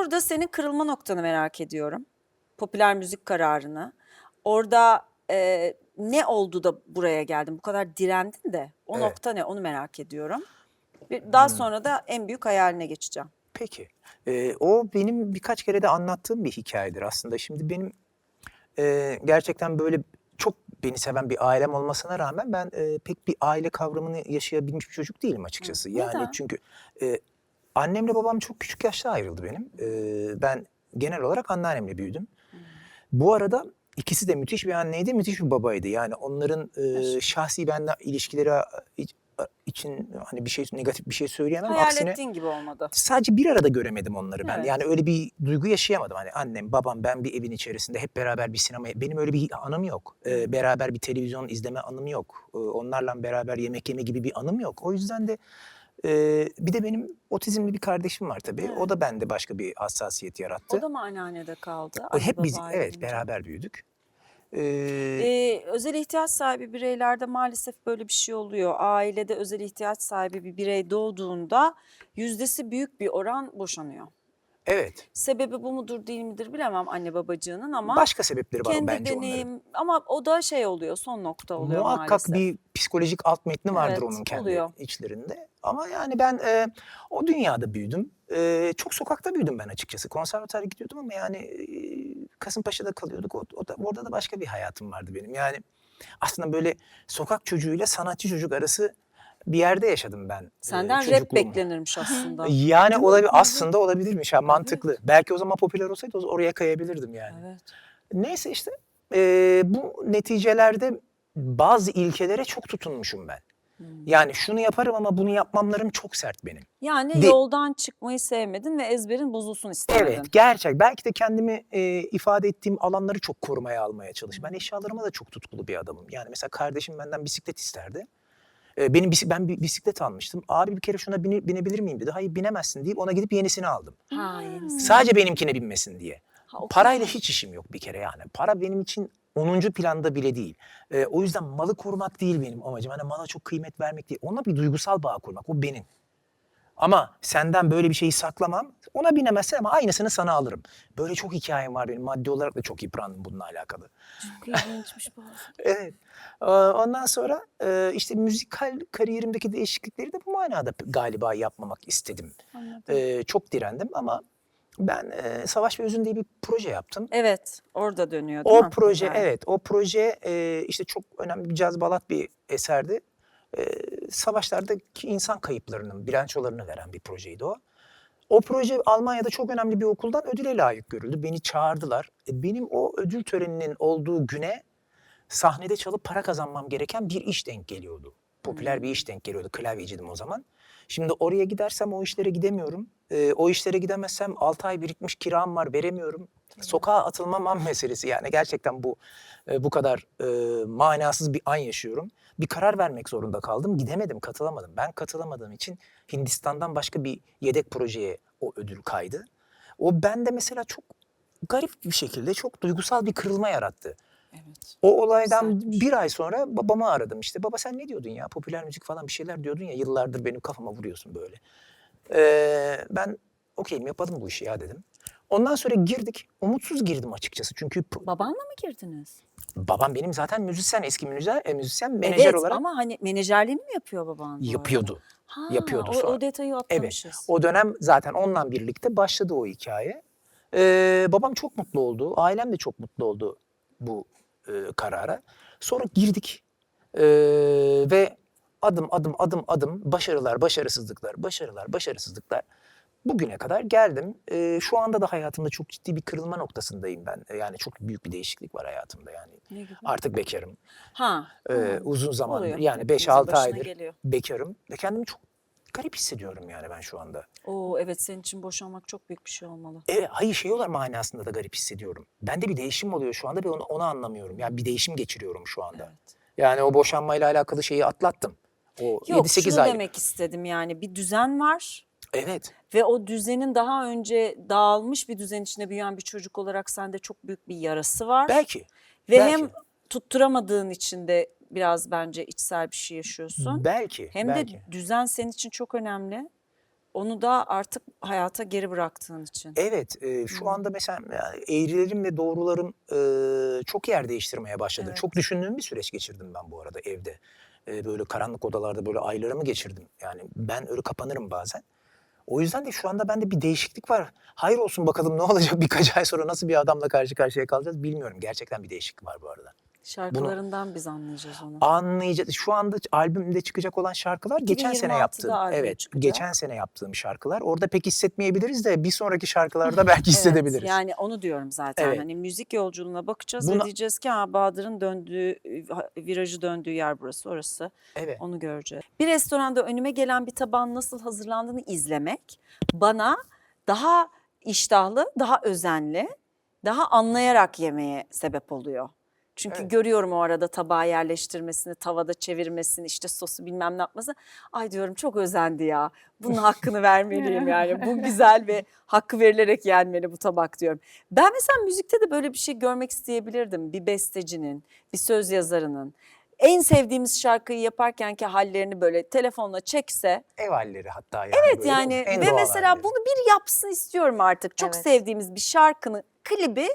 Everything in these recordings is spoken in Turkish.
Orada senin kırılma noktanı merak ediyorum. Popüler müzik kararını. Orada e, ne oldu da buraya geldin? Bu kadar direndin de o Evet. nokta ne onu merak ediyorum. Bir- Daha sonra da en büyük hayaline geçeceğim. Peki. Ee, o benim birkaç kere de anlattığım bir hikayedir aslında. Şimdi benim e, gerçekten böyle çok beni seven bir ailem olmasına rağmen ben e, pek bir aile kavramını yaşayabilmiş bir çocuk değilim açıkçası. Yani neden? çünkü e, annemle babam çok küçük yaşta ayrıldı benim. E, ben genel olarak anneannemle büyüdüm. Bu arada ikisi de müthiş bir anneydi, müthiş bir babaydı. Yani onların e, şahsi benden ilişkileri iç- için hani bir şey negatif bir şey söyleyemem. Hayal Aksine ettiğin gibi olmadı. sadece bir arada göremedim onları ben. Evet. Yani öyle bir duygu yaşayamadım. Hani annem, babam, ben bir evin içerisinde hep beraber bir sinemaya... Benim öyle bir anım yok. Ee, beraber bir televizyon izleme anım yok. Ee, onlarla beraber yemek yeme gibi bir anım yok. O yüzden de e, bir de benim otizmli bir kardeşim var tabii. Evet. O da bende başka bir hassasiyet yarattı. O da mı anneannede kaldı? O hep biz evet beraber büyüdük. Ee, Ee, özel ihtiyaç sahibi bireylerde maalesef böyle bir şey oluyor. Ailede özel ihtiyaç sahibi bir birey doğduğunda yüzdesi büyük bir oran boşanıyor. Evet. Sebebi bu mudur değil midir bilemem anne babacığının ama Başka sebepleri var kendi bence onların. deneyim ama o da şey oluyor son nokta oluyor Muhakkak maalesef. bir psikolojik alt metni vardır Evet, onun kendi oluyor. içlerinde. Ama yani ben e, o dünyada büyüdüm. E, çok sokakta büyüdüm ben açıkçası. Konservatuara gidiyordum ama yani e, Kasımpaşa'da kalıyorduk. O, o da, orada da başka bir hayatım vardı benim. Yani aslında böyle sokak çocuğuyla sanatçı çocuk arası bir yerde yaşadım ben. e, Senden rap çocukluğumu. beklenirmiş aslında. Yani olabilir, aslında olabilirmiş ha mantıklı. Belki o zaman popüler olsaydı o- oraya kayabilirdim yani. Evet. Neyse işte eee, bu neticelerde bazı ilkelere çok tutunmuşum ben. Hmm. Yani şunu yaparım ama bunu yapmamlarım çok sert benim. Yani De- yoldan çıkmayı sevmedin ve ezberin bozulsun istemedin. Evet gerçek. Belki de kendimi eee, ifade ettiğim alanları çok korumaya almaya çalıştım. Ben eşyalarıma da çok tutkulu bir adamım. Yani mesela kardeşim benden bisiklet isterdi. Eee, benim ben bir bisiklet almıştım. Abi bir kere şuna bine- binebilir miyim dedi. Hayır binemezsin deyip ona gidip yenisini aldım. Ha, yenisi. Sadece benimkine binmesin diye. Ha, Parayla hiç işim yok bir kere yani. Para benim için 10. planda bile değil. Ee, o yüzden malı korumak değil benim amacım. Hani mala çok kıymet vermek değil. Ona bir duygusal bağ kurmak. O benim. Ama senden böyle bir şeyi saklamam. Ona binemezsin ama aynısını sana alırım. Böyle çok hikayem var benim. Maddi olarak da çok yıprandım bununla alakalı. Çok ilginçmiş bu. Evet. Ee, Ondan sonra e, işte müzikal kariyerimdeki değişiklikleri de bu manada galiba yapmamak istedim. Anladım. Ee, Çok direndim ama ben e, Savaş ve Üzün diye bir proje yaptım. Evet, orada dönüyor değil O mi? proje Yani. evet o proje e, işte çok önemli bir caz balat bir eserdi. E, savaşlardaki insan kayıplarının bilançolarını veren bir projeydi o. O proje Almanya'da çok önemli bir okuldan ödüle layık görüldü. Beni çağırdılar. E, benim o ödül töreninin olduğu güne sahnede çalıp para kazanmam gereken bir iş denk geliyordu. Popüler bir iş denk geliyordu. Klavyeciydim o zaman. Şimdi oraya gidersem o işlere gidemiyorum. E, o işlere gidemezsem 6 ay birikmiş kiram var veremiyorum. Sokağa atılmam an meselesi yani gerçekten bu e, bu kadar e, manasız bir an yaşıyorum. Bir karar vermek zorunda kaldım. Gidemedim, katılamadım. Ben katılamadığım için Hindistan'dan başka bir yedek projeye o ödül kaydı. O bende mesela çok garip bir şekilde çok duygusal bir kırılma yarattı. Evet. O olaydan Güzelmiş. bir ay sonra babamı aradım işte. Baba sen ne diyordun ya? Popüler müzik falan bir şeyler diyordun ya. Yıllardır benim kafama vuruyorsun böyle. Ee, ben okeyim yapalım bu işi ya dedim. Ondan sonra girdik. Umutsuz girdim açıkçası. Çünkü Babanla mı girdiniz? babam benim zaten müzisyen, eski müzisyen, e, müzisyen menajer evet olarak ama hani menajerliğini mi yapıyor baban? bu yapıyordu. Ha, yapıyordu o, sonra. o detayı Evet. atlamışız. O dönem zaten onunla birlikte başladı o hikaye. Ee, babam çok mutlu oldu. Ailem de çok mutlu oldu bu e, karara. Sonra girdik Ee, ve adım adım adım adım başarılar, başarısızlıklar, başarılar, başarısızlıklar. Bugüne kadar geldim. Ee, şu anda da hayatımda çok ciddi bir kırılma noktasındayım ben. Ee, Yani çok büyük bir değişiklik var hayatımda yani. Ne gibi? Artık bekarım. Ha. Ee, ha. uzun zamandır Oluyor. yani Hepimizin 5-6 başına aydır geliyor. bekarım. Ve kendimi çok garip hissediyorum yani ben şu anda. Oo evet senin için boşanmak çok büyük bir şey olmalı. Evet, hayır şey olarak manasında da garip hissediyorum. Bende bir değişim oluyor şu anda ve onu, onu anlamıyorum. Yani bir değişim geçiriyorum şu anda. Evet. Yani o boşanmayla alakalı şeyi atlattım. O Yok 7-8 şunu ay. demek istedim yani bir düzen var Evet. Ve o düzenin daha önce dağılmış bir düzen içinde büyüyen bir çocuk olarak sende çok büyük bir yarası var. Belki. Ve belki. hem tutturamadığın için de biraz bence içsel bir şey yaşıyorsun. Belki. Hem belki. de düzen senin için çok önemli. Onu da artık hayata geri bıraktığın için. Evet, e, şu anda mesela yani eğrilerim ve doğrularım e, çok yer değiştirmeye başladı. Evet. Çok düşündüğüm bir süreç geçirdim ben bu arada evde. E, böyle karanlık odalarda böyle aylarımı geçirdim. Yani ben öyle kapanırım bazen. O yüzden de şu anda bende bir değişiklik var. Hayır olsun bakalım ne olacak birkaç ay sonra nasıl bir adamla karşı karşıya kalacağız bilmiyorum. Gerçekten bir değişiklik var bu arada. Şarkılarından biz anlayacağız onu. Anlayacağız. Şu anda albümde çıkacak olan şarkılar geçen sene 2026'da yaptığım. Evet, çıkacak. geçen sene yaptığım şarkılar. Orada pek hissetmeyebiliriz de bir sonraki şarkılarda belki hissedebiliriz. Evet, yani onu diyorum zaten. Evet. Hani müzik yolculuğuna bakacağız Buna- ve diyeceğiz ki ha Bahadır'ın döndüğü, virajı döndüğü yer burası, orası. Evet. Onu göreceğiz. Bir restoranda önüme gelen bir tabağın nasıl hazırlandığını izlemek bana daha iştahlı, daha özenli, daha anlayarak yemeye sebep oluyor. Çünkü Evet. görüyorum o arada tabağı yerleştirmesini, tavada çevirmesini, işte sosu bilmem ne yapmasını. Ay diyorum çok özendi ya. Bunun hakkını vermeliyim yani. Bu güzel ve hakkı verilerek yenmeli bu tabak diyorum. Ben mesela müzikte de böyle bir şey görmek isteyebilirdim. Bir bestecinin, bir söz yazarının en sevdiğimiz şarkıyı yaparkenki hallerini böyle telefonla çekse. Ev halleri hatta yani. Evet böyle yani ve mesela halleri. bunu bir yapsın istiyorum artık. Çok Evet. sevdiğimiz bir şarkının klibi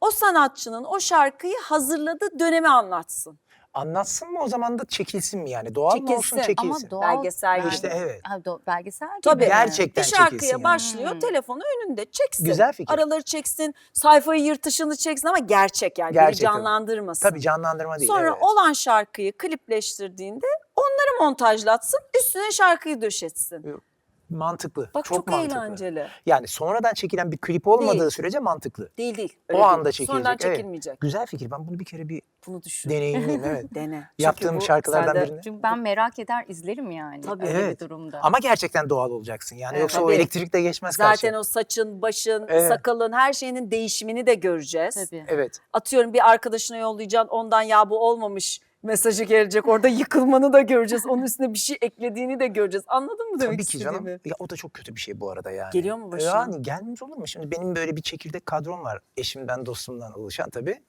o sanatçının o şarkıyı hazırladığı dönemi anlatsın. Anlatsın mı o zaman da çekilsin mi yani? Doğal mı olsun Çekilsin. çekilsin. Ama doğal Belgesel gibi. İşte evet. Ha, do- belgesel gibi. Tabii. Gerçekten bir şarkıya çekilsin yani. başlıyor, Hmm. telefonu önünde çeksin. Güzel fikir. Araları çeksin, sayfayı yırtışını çeksin ama gerçek yani. Gerçek tabii. canlandırmasın. Tabii canlandırma değil. Sonra evet. olan şarkıyı klipleştirdiğinde onları montajlatsın, üstüne şarkıyı döşetsin. Mantıklı. Bak çok, mantıklı. eğlenceli. Yani sonradan çekilen bir klip olmadığı Değil. sürece mantıklı. Değil değil. O öyle değil. anda çekilecek. Sonradan evet. çekilmeyecek. Güzel fikir. Ben bunu bir kere bir Bunu düşün. deneyimleyeyim evet. Dene. Yaptığım şarkılardan sende- birini. Çünkü ben merak eder izlerim yani. Tabii. öyle Evet. bir durumda. Ama gerçekten doğal olacaksın. Yani Evet. yoksa o Tabii. elektrik de geçmez Zaten karşıya. o saçın, başın, Evet. sakalın her şeyinin değişimini de göreceğiz. Tabii. Evet. Atıyorum bir arkadaşına yollayacaksın ondan ya bu olmamış mesajı gelecek. Orada yıkılmanı da göreceğiz. Onun üstüne bir şey eklediğini de göreceğiz. Anladın mı demek Tabii ki canım. Ya o da çok kötü bir şey bu arada yani. Geliyor mu başına? Yani gelmez olur mu? Şimdi benim böyle bir çekirdek kadrom var. Eşimden, dostumdan oluşan tabii.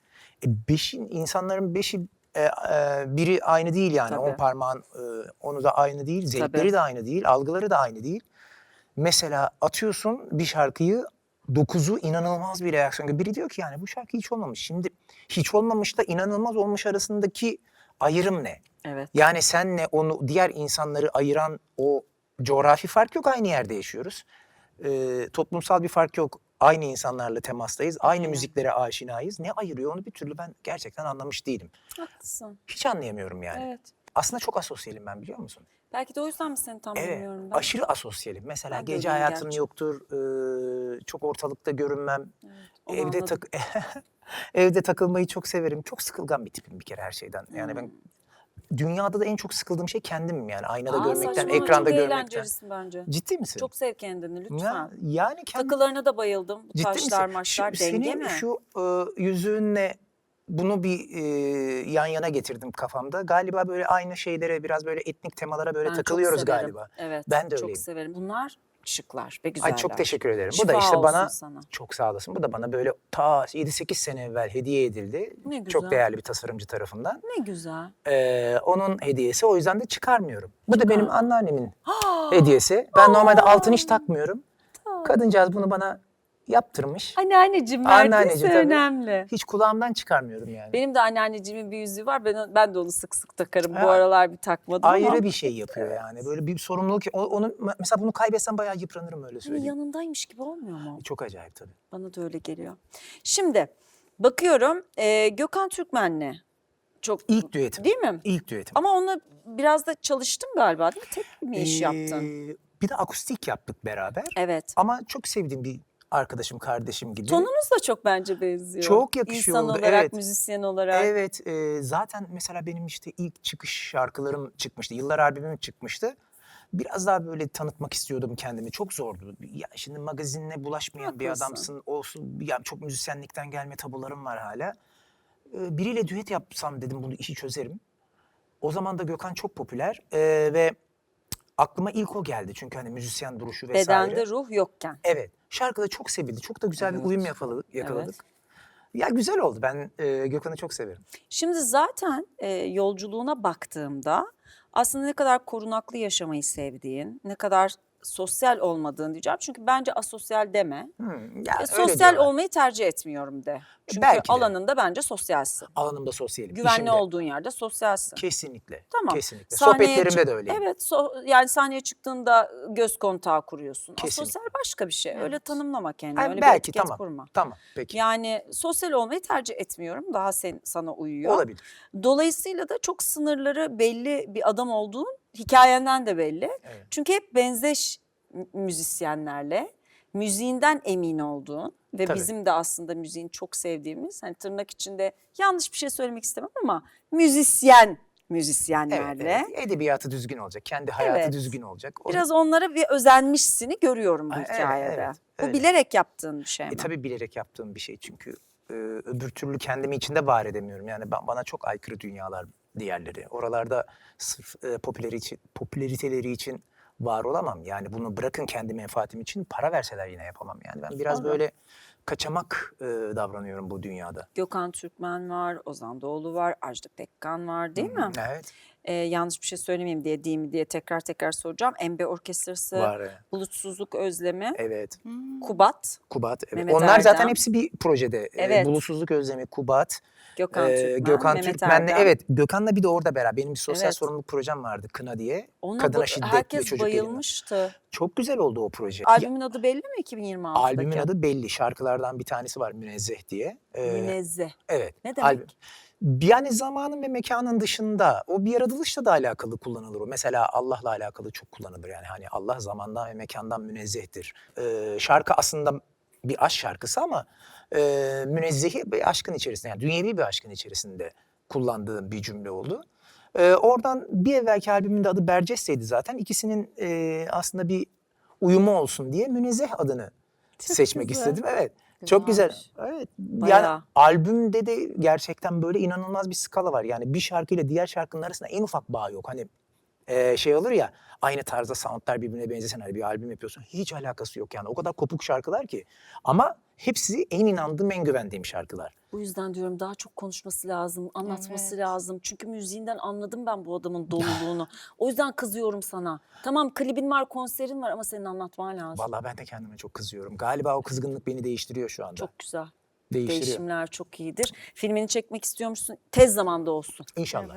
E, beşin, insanların beşi e, e, biri aynı değil yani. Tabii. On parmağın e, onu da aynı değil. Zevkleri Tabii. de aynı değil. Algıları da aynı değil. Mesela atıyorsun bir şarkıyı dokuzu inanılmaz bir reaksiyon. Biri diyor ki yani bu şarkı hiç olmamış. Şimdi hiç olmamışla inanılmaz olmuş arasındaki ayrım ne? Evet. Yani senle onu diğer insanları ayıran o coğrafi fark yok aynı yerde yaşıyoruz. Ee, toplumsal bir fark yok. Aynı insanlarla temastayız. Aynı Aynen. müziklere aşinayız. Ne ayırıyor onu bir türlü ben gerçekten anlamış değilim. Haklısın. Hiç anlayamıyorum yani. Evet. Aslında çok asosyalim ben biliyor musun? Belki de o yüzden mi seni tam Evet. bilmiyorum ben? Aşırı asosyalim. Mesela Ben gece hayatım gerçi. yoktur. ee, çok ortalıkta görünmem. Onu evde tak evde takılmayı çok severim. Çok sıkılgan bir tipim bir kere her şeyden. Yani ben dünyada da en çok sıkıldığım şey kendimim yani. Aynada Hmm. Aa, görmekten, saçmalama, ekranda çok görmekten. eğlencelisin bence. Ciddi misin? Çok sev kendini lütfen. Ya, yani kendi Takılarına da bayıldım. Bu ciddi taşlar misin? maçlar Şu- denge senin mi? şu e, yüzüğünle bunu bir e, yan yana getirdim kafamda. Galiba böyle aynı şeylere biraz böyle etnik temalara böyle Ben çok takılıyoruz severim. galiba. Evet. Ben de Çok öyleyim. severim. Bunlar şıklar ve güzeller. Ay çok teşekkür ederim. bu da Şifa işte bana sana. çok sağ olasın. Bu da bana böyle ta 7-8 sene evvel hediye edildi. Ne güzel. Çok değerli bir tasarımcı tarafından. Ne güzel. Ee, onun hediyesi o yüzden de çıkarmıyorum. Bu da benim Çıkar. anneannemin hediyesi. Ben normalde altın hiç takmıyorum. Kadıncağız bunu bana yaptırmış. Anneanneciğim verdiyse tabii. önemli. Hiç kulağımdan çıkarmıyorum yani. Benim de anneanneciğimin bir yüzüğü var. Ben, ben de onu sık sık takarım. Bu Ha. aralar bir takmadım Ayrı ama. bir şey yapıyor yani. Böyle bir sorumluluk. O- Onu mesela bunu kaybetsem bayağı yıpranırım öyle Hani söyleyeyim. yanındaymış gibi olmuyor mu? Çok acayip tabii. Bana da öyle geliyor. Şimdi bakıyorum e, Gökhan Türkmen'le çok İlk düetim. değil mi? İlk düetim. Ama onunla biraz da çalıştın galiba değil mi? Tek mi iş yaptın? Ee, Bir de akustik yaptık beraber. Evet. Ama çok sevdiğim bir arkadaşım, kardeşim gibi. Tonunuz da çok bence benziyor. Çok yakışıyor İnsan olarak, evet. müzisyen olarak. Evet, e, zaten mesela benim işte ilk çıkış şarkılarım çıkmıştı. Yıllar albümüm çıkmıştı. Biraz daha böyle tanıtmak istiyordum kendimi. Çok zordu. Ya şimdi magazinle bulaşmayan bir Haklısın. adamsın. Olsun ya çok müzisyenlikten gelme tabularım var hala. E, biriyle düet yapsam dedim bunu işi çözerim. O zaman da Gökhan çok popüler e, ve aklıma ilk o geldi. Çünkü hani müzisyen duruşu vesaire. Bedende ruh yokken. Evet. Şarkı da çok sevildi. Çok da güzel Evet. bir uyum yakaladık. yakaladık. Evet. Ya güzel oldu. Ben e, Gökhan'ı çok severim. Şimdi zaten e, yolculuğuna baktığımda aslında ne kadar korunaklı yaşamayı sevdiğin, ne kadar sosyal olmadığını diyeceğim. Çünkü bence asosyal deme. Hmm, E, ya öyle sosyal olmayı tercih etmiyorum de. Çünkü belki de. alanında bence sosyalsin. Alanımda sosyalim. Güvenli işimde. olduğun yerde sosyalsin. Kesinlikle. Tamam. Kesinlikle. Sahneye Sohbetlerimde çık- de öyleyim. Evet so- yani sahneye çıktığında göz kontağı kuruyorsun. Kesinlikle. Asosyal başka bir şey. Öyle Evet. tanımlama kendini. Ha, Öyle bir belki etiket tamam. kurma. Tamam peki. Yani sosyal olmayı tercih etmiyorum. Daha sen, sana uyuyor. Olabilir. Dolayısıyla da çok sınırları belli bir adam olduğun hikayenden de belli. Evet. Çünkü hep benzeş müzisyenlerle müziğinden emin olduğun ve Tabii. bizim de aslında müziğin çok sevdiğimiz hani tırnak içinde yanlış bir şey söylemek istemem ama müzisyen Evet, müzisyenlerle evet. Edebiyatı düzgün olacak. Kendi hayatı Evet. düzgün olacak. O- biraz onlara bir özenmişsini görüyorum bu Ha, evet, hikayede. evet, bu öyle. bilerek yaptığın bir şey mi? E, tabii bilerek yaptığım bir şey çünkü e, öbür türlü kendimi içinde var edemiyorum. Yani ben, bana çok aykırı dünyalar diğerleri. Oralarda sırf e, popüleri için, popülariteleri için var olamam. Yani bunu bırakın kendi menfaatim için para verseler yine yapamam. Yani ben biraz Sonra? böyle kaçamak e, davranıyorum bu dünyada. Gökhan Türkmen var, Ozan Doğulu var, Ajda Pekkan var değil mi? Evet. Ee, yanlış bir şey söylemeyeyim diye değil mi diye tekrar tekrar soracağım. Embe Orkestrası, Var. evet. Bulutsuzluk Özlemi, Evet. Kubat, Kubat. Evet. Mehmet Onlar zaten Erdem. hepsi bir projede. E, Evet. Bulutsuzluk Özlemi, Kubat, Gökhan e, Türkmen, Gökhan Mehmet Türkmen'le. Erdem. Evet. Gökhan'la bir de orada beraber. Benim bir sosyal Evet. sorumluluk projem vardı Kına diye. Ona Kadına ba- şiddet ve herkes çocuk elinden. bayılmıştı. Çok güzel oldu o proje. Albümün adı belli mi 2026'daki? albümün adı belli. Şarkılardan bir tanesi var Münezzeh diye. Ee, Münezzeh. evet. Ne demek? albüm. Yani zamanın ve mekanın dışında o bir yaratılışla da alakalı kullanılır o. Mesela Allah'la alakalı çok kullanılır. Yani hani Allah zamandan ve mekandan münezzehtir. Ee, şarkı aslında bir aşk şarkısı ama e, münezzehi bir aşkın içerisinde yani dünyevi bir aşkın içerisinde kullandığım bir cümle oldu. Ee, oradan bir evvelki albümün de adı Berceste'ydi zaten. İkisinin e, aslında bir uyumu olsun diye Münezzeh adını Çok seçmek güzel. istedim. Evet. Çok güzel. Evet. Bayağı. Yani albümde de gerçekten böyle inanılmaz bir skala var. Yani bir şarkıyla diğer şarkının arasında en ufak bağ yok. Hani e, şey olur ya aynı tarzda soundlar birbirine benzesen hani bir albüm yapıyorsun. Hiç alakası yok yani. O kadar kopuk şarkılar ki. Ama hepsi en inandığım, en güvendiğim şarkılar. Bu yüzden diyorum daha çok konuşması lazım, anlatması Evet. lazım. Çünkü müziğinden anladım ben bu adamın doluluğunu. o yüzden kızıyorum sana. Tamam klibin var, konserin var ama senin anlatman lazım. Vallahi ben de kendime çok kızıyorum. Galiba o kızgınlık beni değiştiriyor şu anda. Çok güzel. Değiştiriyor. Değişimler çok iyidir. Filmini çekmek istiyormuşsun. Tez zamanda olsun. İnşallah.